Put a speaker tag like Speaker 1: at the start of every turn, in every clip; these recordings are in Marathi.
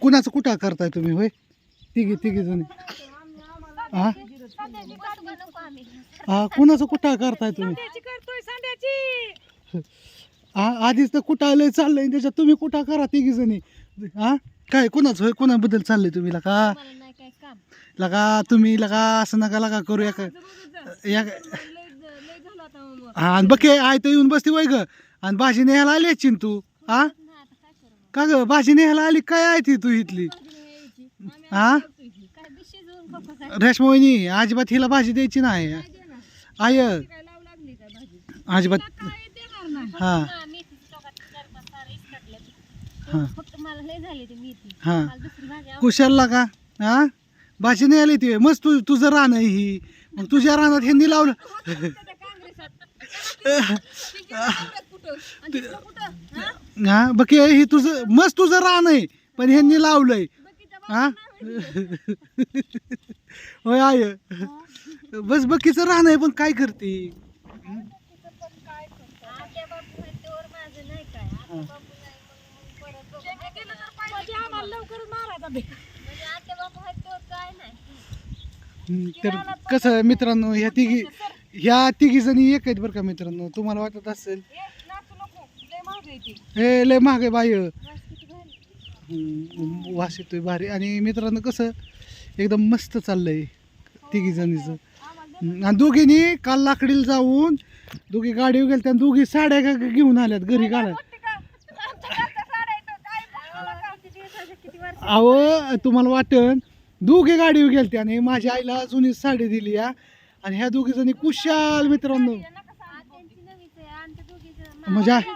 Speaker 1: कुणाचं कुठं करताय तुम्ही? होय? तिघी तिघी जण. हा हा कुणाचं कुठं करताय तुम्ही?
Speaker 2: करतोय सांड्याची
Speaker 1: हा आधीच तर कुठं आलंय चाललंय त्याच्यात तुम्ही कुठं करा तिघी जणी? हा काय कुणाचं होय? कुणाबद्दल चाललंय तुम्ही लका
Speaker 3: नाही काय काम
Speaker 1: लगा तुम्ही लगा असं नका लगा करू या या हा आणि बघे आय तर येऊन बसते वय ग. आणि भाजी न्यायला आली चिन तू हा का ग भाजी न्यायला आली काय आहे ती तू इथली? हा
Speaker 3: काय बिशी जाऊन बघू काय
Speaker 1: रेशमा वहिनी अजिबात हिला भाजी द्यायची नाही. आय अजिबात हा.
Speaker 3: हा,
Speaker 1: कुशालला का? हा? भाषण यायला आली मस्त तू तुझं राहणं आहे ही. मग तुझ्या रानात ह्यांनी लावलं. हा? बघे ही तुझं मस्त तुझं रान आहे. पण ह्यांनी लावलंय. हा? होय आय बस बकीचं रान आहे पण काय करते?
Speaker 2: लवकर मारायचा बे.
Speaker 3: म्हणजे आत्या बापू आहेत तेव्हा काय नाही
Speaker 1: हम्म, तर कसं मित्रांनो ह्या तिघी ह्या तिघी जणी एक आहेत बरं का मित्रांनो. तुम्हाला वाटत असेल
Speaker 2: ए, नाचू नको लय महाग आहे ती
Speaker 1: हे लय महाग आहे बाय
Speaker 3: वास किती भारी
Speaker 1: हम्म, वास येतोय भारी. आणि मित्रांनो कसं एकदम मस्त चाललंय तिघी जणीचं. हम्म, आणि दोघींनी काल लाकडीला जाऊन दोघी गाडीवर गेल्या त्या दोघी साड्या ग- घेऊन आल्यात घरी
Speaker 3: किती वर्ष
Speaker 1: अहो तुम्हाला वाटन दोघे गाडीवर गेलते आणि माझ्या आईला जुनी साडी दिली या. आणि ह्या दोघी जणी कुशाल मित्रांनो.
Speaker 3: दोघीचं
Speaker 1: म्हणजे
Speaker 2: आणि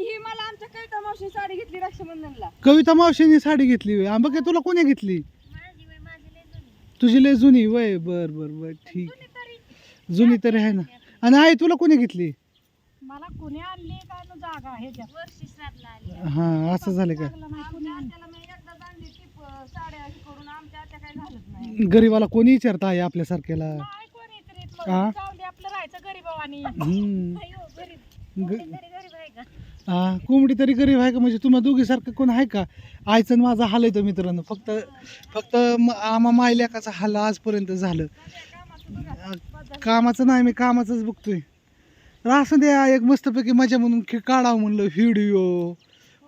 Speaker 2: ही मला आमच्या कविता मावशी साडी घेतली रक्षाबंधनला.
Speaker 1: कविता मावशीने साडी घेतली होय. तुला कोणी घेतली? तुझी लय जुनी वय. बर बर बर ठीक. जुनी तरी आहे ना. आणि आई तुला कोणी घेतली?
Speaker 2: मला कुणी आणली? काय जागा
Speaker 1: हा असं झालं का
Speaker 2: आमच्या आत्याला मी एकदाच आणली ती प- साड्या अशी करून आमच्या आत्या काय घालत नाही
Speaker 1: गरीबाला कोणी विचारता आहे आपल्यासारख्याला
Speaker 2: कोणी येत
Speaker 1: हा?
Speaker 2: मग जाऊ दे आपलं राहायचं गरीबावानी.
Speaker 1: हम्म.
Speaker 3: अयो गरीब.
Speaker 1: ग-
Speaker 3: तरी गरीब आहे का?
Speaker 1: हा कोंबडी तरी गरीब आहे का? म्हणजे तुम्हा दोघीसारखं कोण आहे का? आईचं आणि माझा हाल येतो मित्रांनो. फक्त फक्त म- आम्हा मायल्याकाचा हाल आजपर्यंत झालं. अ, कामाचं नाही मी कामाचंच बघतोय. तर असं द्या एक मस्तपैकी मजा म्हणून खे- काढावं म्हणलं व्हिडिओ.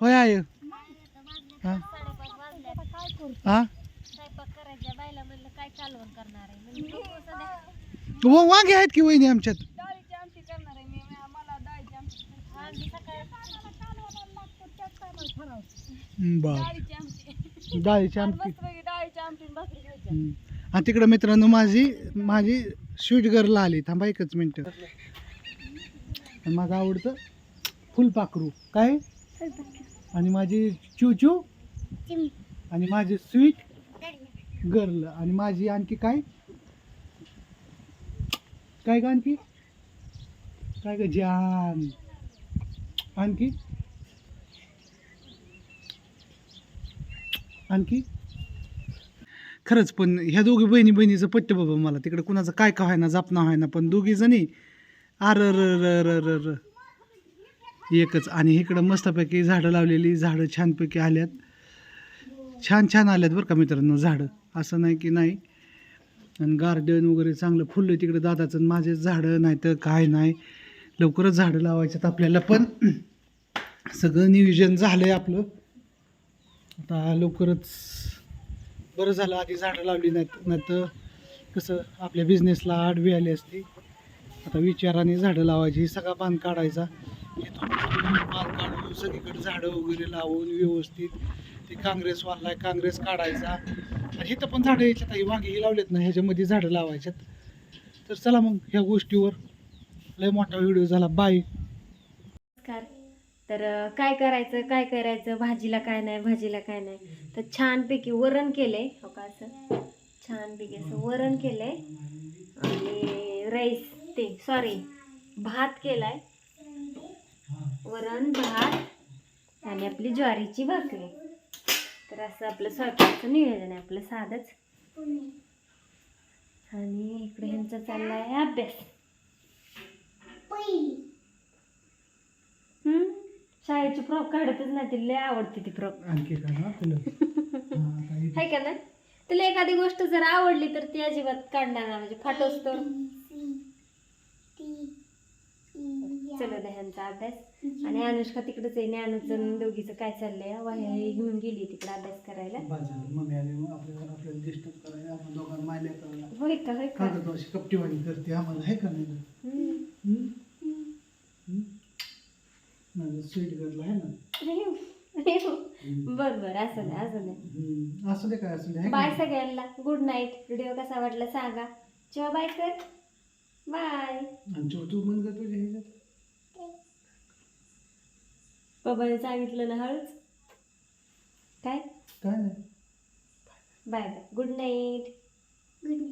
Speaker 1: होय आय हा
Speaker 3: आता काय करू?
Speaker 1: हा
Speaker 3: स्वयंपाक करायच्या बायला म्हणलं काय कालवण करणार आहे? म्हणलं बघू संध्याकाळी.
Speaker 1: व- वांगे आहेत की वहिनी आमच्यात?
Speaker 2: डाळीची आमटी करणार आहे मी. मी- मला डाळीची आमटी
Speaker 3: आम्ही सकाळी
Speaker 1: बर
Speaker 2: डाळीची आमटी.
Speaker 1: डाळीची आमटी.
Speaker 2: मस्तपैकी डाळीची आमटी आणि भाकरी खायच्या
Speaker 1: हम्म. आणि तिकडं मित्रांनो माझी माझी स्वीट गर्ल आली. थांबा एकच मिनटं. आणि माझं आवडतं फुलपाखरू. काय? आणि माझी चूचू आणि माझी स्वीट गर्ल आणि माझी आणखी काय? काय का आणखी? काय ग? जान. आणखी? आणखी? खरंच पण ह्या दोघी बहिणी बहिणीचं पट्ट बाबा मला. तिकडे कुणाचं काय काय व्हायना जापना व्हायना पण दोघी जणी आर र. एकच. आणि इकडं मस्तपैकी झाडं लावलेली झाडं छानपैकी आल्यात. छान छान आल्यात बरं का मित्रांनो झाडं. असं नाही की नाही. आणि गार्डन वगैरे चांगलं फुललं तिकडे दादाचं आणि माझे झाडं नाही तर काय नाही. लवकरच झाडं लावायच्यात आपल्याला पण. सगळं नियोजन झालं आहे आपलं. आता लवकरच बरं झालं आधी झाडं लावली नाहीत नाही तर कसं आपल्या बिझनेसला आडवी आली असती. आता विचाराने झाडं लावायची सगळा बांध काढायचा. बांध काढून सगळीकडे झाडं वगैरे लावून व्यवस्थित ते काँग्रेस वाढलाय काँग्रेस काढायचा. आणि इथं पण झाडं यायच्यात ही वांगी ही लावलेत ना ह्याच्यामध्ये झाडं लावायच्यात. तर चला मग ह्या गोष्टीवर. लय मोठा व्हिडिओ झाला. बाय
Speaker 3: नमस्कार. तर काय करायचं काय करायचं भाजीला काय नाही भाजीला काय नाही. तर छानपैकी वरण केलंय हो का असं? छानपैकी असं वरण केलंय. आणि राईस ते सॉरी भात केलाय. वरण भात आणि आपली ज्वारीची भाकरी. तर असं आपलं स्वयंपाकाचं नियोजन आहे आपलं साधंच. आणि इकडे ह्यांचा चाललाय अभ्यास. हम्म? शाळेची फ्रॉक काढतच नाही तिला लय आवडते ती फ्रॉक.
Speaker 1: आणखी काय ना तुला हा, काही-
Speaker 3: आहे का ना? तुला एखादी गोष्ट जर आवडली तर ती अजिबात काढणार नाही म्हणजे फाटोस तर चलो ह्यांचा अभ्यास. आणि अनुष्का तिकडेच आहे ज्ञानोचं दोघीचं काय चाललंय? वह्या हे घेऊन गेली तिकडे अभ्यास करायला.
Speaker 1: बाजारात मम्मी आली मग आपल्याला आपल्याला डिस्टर्ब करायला आपण दोघांना मायल्या करायला.
Speaker 3: होय का होय का?
Speaker 1: कागद अशी कपटीवाणी करते आम्हाला आहे का नाही?
Speaker 3: हम्म.
Speaker 1: हम्म? हम्म? माझं स्वीट गर्ल आहे ना?
Speaker 3: बर बर असं नाही असं नाही.
Speaker 1: हम्म. असू दे काय असू दे आहे का
Speaker 3: बाय
Speaker 1: नाही?
Speaker 3: सगळ्यांना. गुड नाईट व्हिडिओ कसा वाटला सांगा. जेव्हा बाय कर. बाय
Speaker 1: आणि छोटू म्हण का तुझ्या ह्याच्यात.
Speaker 3: बाबाने सांगितलं ना हळूच? काय?
Speaker 1: काय नाही.
Speaker 3: Bye bye. Good night
Speaker 2: good